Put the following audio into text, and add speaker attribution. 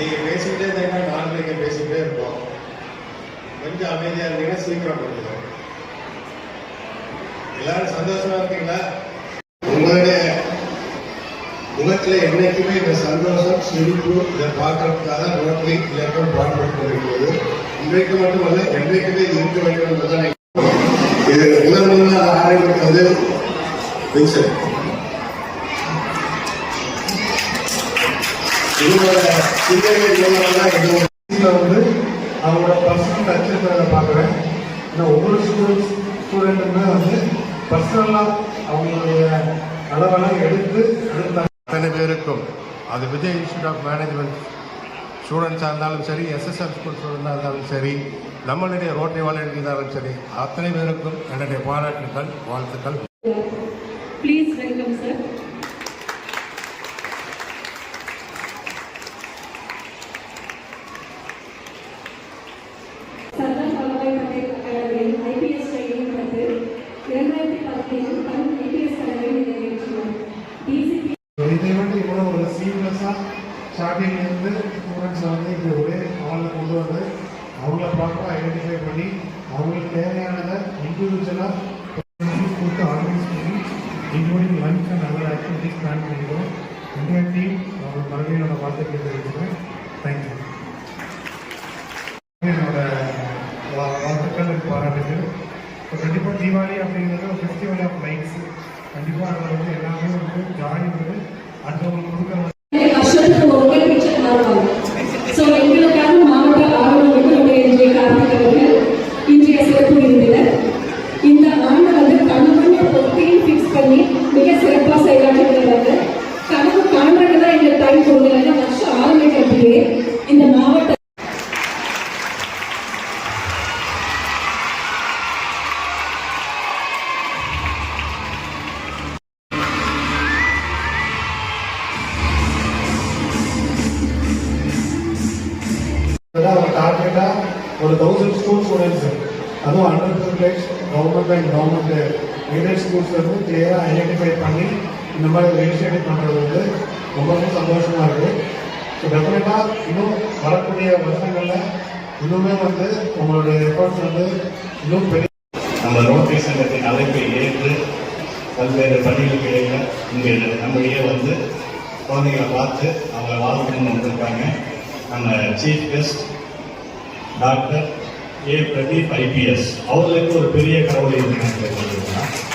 Speaker 1: நீங்க பேசிக்கிட்டே இருந்தீங்கன்னா நாங்களும் நீங்கள் பேசிக்கிட்டே இருப்போம். கொஞ்சம் அமைதியா இருந்தீங்கன்னா சீக்கிரம் முடியும் எல்லாரும் சந்தோஷமா இருக்கீங்களா? உங்களுடைய முகத்தில் என்றைக்குமே இந்த சந்தோஷம் சிரிப்பு இதை பார்க்கறதுக்காக நோக்கி இலக்கம் பாடுபட்டு கொண்டிருக்கிறது இன்றைக்கு மட்டுமல்ல என்றைக்குமே இருக்க வேண்டும் என்பதுதான் இது முதல் முதலாக ஆரம்பிக்கிறது. வின்சென்ட் இவங்களோட சிந்தனை மூலமாக இது
Speaker 2: வந்து அவங்களோட பர்சனல் டச் இருக்கிறத பார்க்குறேன் இன்னும் ஒவ்வொரு ஸ்டூடெண்ட் ஸ்டூடெண்ட்டுமே வந்து பர்சனலாக அவங்களுடைய அளவெல்லாம் எடுத்து எடுத்தாங்க
Speaker 1: அத்தனை பேருக்கும் அது விஜய் இன்ஸ்டியூட் ஆஃப் மேனேஜ்மெண்ட் ஸ்டூடெண்ட்ஸாக இருந்தாலும் சரி எஸ்எஸ்எம் ஸ்கூல் ஸ்டூடெண்டாக இருந்தாலும் சரி நம்மளுடைய ரோட்டரி வாலண்டியர் இருந்தாலும் சரி அத்தனை பேருக்கும் என்னுடைய பாராட்டுகள் வாழ்த்துக்கள்.
Speaker 2: இதை வந்து இவ்வளோ ஒரு சீம்லெஸ்ஸாக ஸ்டார்டிங்லேருந்து ஸ்டூடெண்ட்ஸை வந்து இப்படி ஒரே ஆளில் கொண்டு வந்து அவங்கள ப்ராப்பராக ஐடென்டிஃபை பண்ணி அவங்களுக்கு தேவையானதை இண்டிவிஜுவலாக கொடுத்து ஆர்கனைஸ் பண்ணி including lunch and other activities plan பண்ணிக்கிறோம் இந்தியா டீம் அவங்க மறுபடியும் என்னோட வாழ்த்துக்களை தெரிவிக்கிறேன் தேங்க்யூ என்னோட வாழ்த்துக்கள் பாராட்டுகள். இப்போ கண்டிப்பாக தீபாவளி அப்படிங்கிறது ஒரு ஃபெஸ்டிவல் ஆஃப் லைட்ஸ் கண்டிப்பாக அதில் வந்து எல்லாமே வந்து ஜாலி வந்து
Speaker 3: மிக சிறப்பாக செயலாற்றுகிறாங்க கனவு காண்றதுதான் இந்த டைம்
Speaker 2: அதான் ஒரு டார்கெட்டாக ஒரு தௌசண்ட் ஸ்கூல் ஸ்டூடெண்ட்ஸ் அதுவும் under privilege government and government aided schools வந்து கிளியராக ஐடென்டிஃபை பண்ணி இந்த மாதிரி ரெஜிஸ்ட்ரேட் பண்ணுறது வந்து ரொம்ப சந்தோஷமாக இருக்குது ஸோ டெஃபினட்டாக இன்னும் வரக்கூடிய வருஷங்களில் இன்னுமே வந்து உங்களுடைய எஃபர்ட்ஸ் வந்து இன்னும் பெரிய
Speaker 4: நம்ம ரோட்டரி சங்கத்தின் அழைப்பை ஏற்று பல்வேறு பள்ளிகளுக்கு இடையில இங்கே நம்மளையே வந்து குழந்தைகளை பார்த்து அவங்க வாழ்க்கணும்னு வந்திருக்காங்க நம்ம chief guest doctor A Pradeep IPS அவர்களுக்கு ஒரு பெரிய கடவுளை இருக்கு